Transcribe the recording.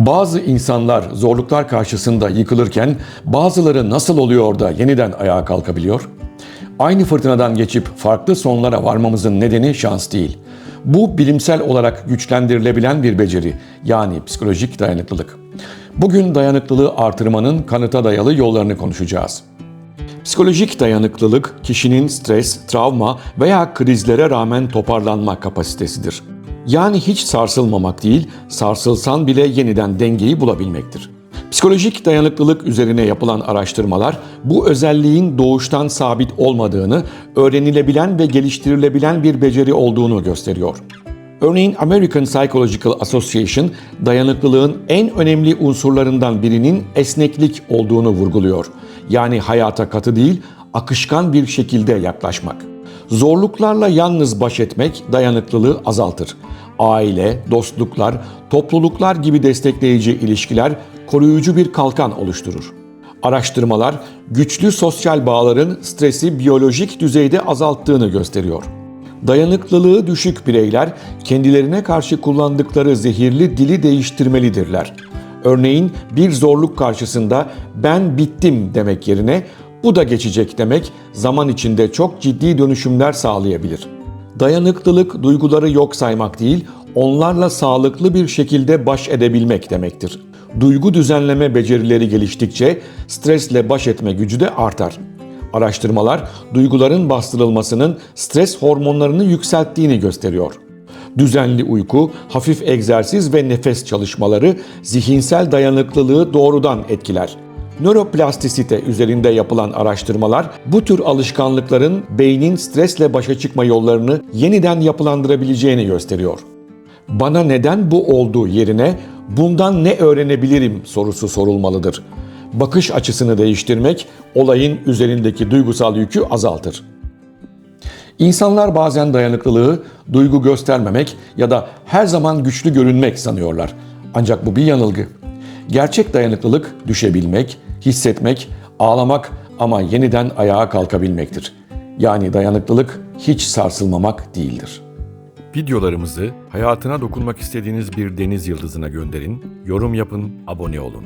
Bazı insanlar zorluklar karşısında yıkılırken bazıları nasıl oluyor da yeniden ayağa kalkabiliyor? Aynı fırtınadan geçip farklı sonlara varmamızın nedeni şans değil. Bu bilimsel olarak güçlendirilebilen bir beceri yani psikolojik dayanıklılık. Bugün dayanıklılığı artırmanın kanıta dayalı yollarını konuşacağız. Psikolojik dayanıklılık kişinin stres, travma veya krizlere rağmen toparlanma kapasitesidir. Yani hiç sarsılmamak değil, sarsılsan bile yeniden dengeyi bulabilmektir. Psikolojik dayanıklılık üzerine yapılan araştırmalar bu özelliğin doğuştan sabit olmadığını, öğrenilebilen ve geliştirilebilen bir beceri olduğunu gösteriyor. Örneğin American Psychological Association dayanıklılığın en önemli unsurlarından birinin esneklik olduğunu vurguluyor. Yani hayata katı değil, akışkan bir şekilde yaklaşmak. Zorluklarla yalnız baş etmek dayanıklılığı azaltır. Aile, dostluklar, topluluklar gibi destekleyici ilişkiler koruyucu bir kalkan oluşturur. Araştırmalar güçlü sosyal bağların stresi biyolojik düzeyde azalttığını gösteriyor. Dayanıklılığı düşük bireyler kendilerine karşı kullandıkları zehirli dili değiştirmelidirler. Örneğin bir zorluk karşısında ben bittim demek yerine bu da geçecek demek zaman içinde çok ciddi dönüşümler sağlayabilir. Dayanıklılık duyguları yok saymak değil, onlarla sağlıklı bir şekilde baş edebilmek demektir. Duygu düzenleme becerileri geliştikçe stresle baş etme gücü de artar. Araştırmalar duyguların bastırılmasının stres hormonlarını yükselttiğini gösteriyor. Düzenli uyku, hafif egzersiz ve nefes çalışmaları zihinsel dayanıklılığı doğrudan etkiler. Nöroplastisite üzerinde yapılan araştırmalar bu tür alışkanlıkların beynin stresle başa çıkma yollarını yeniden yapılandırabileceğini gösteriyor. Bana neden bu oldu yerine bundan ne öğrenebilirim sorusu sorulmalıdır. Bakış açısını değiştirmek olayın üzerindeki duygusal yükü azaltır. İnsanlar bazen dayanıklılığı duygu göstermemek ya da her zaman güçlü görünmek sanıyorlar. Ancak bu bir yanılgı. Gerçek dayanıklılık düşebilmek, hissetmek, ağlamak ama yeniden ayağa kalkabilmektir. Yani dayanıklılık hiç sarsılmamak değildir. Videolarımızı hayatına dokunmak istediğiniz bir deniz yıldızına gönderin, yorum yapın, abone olun.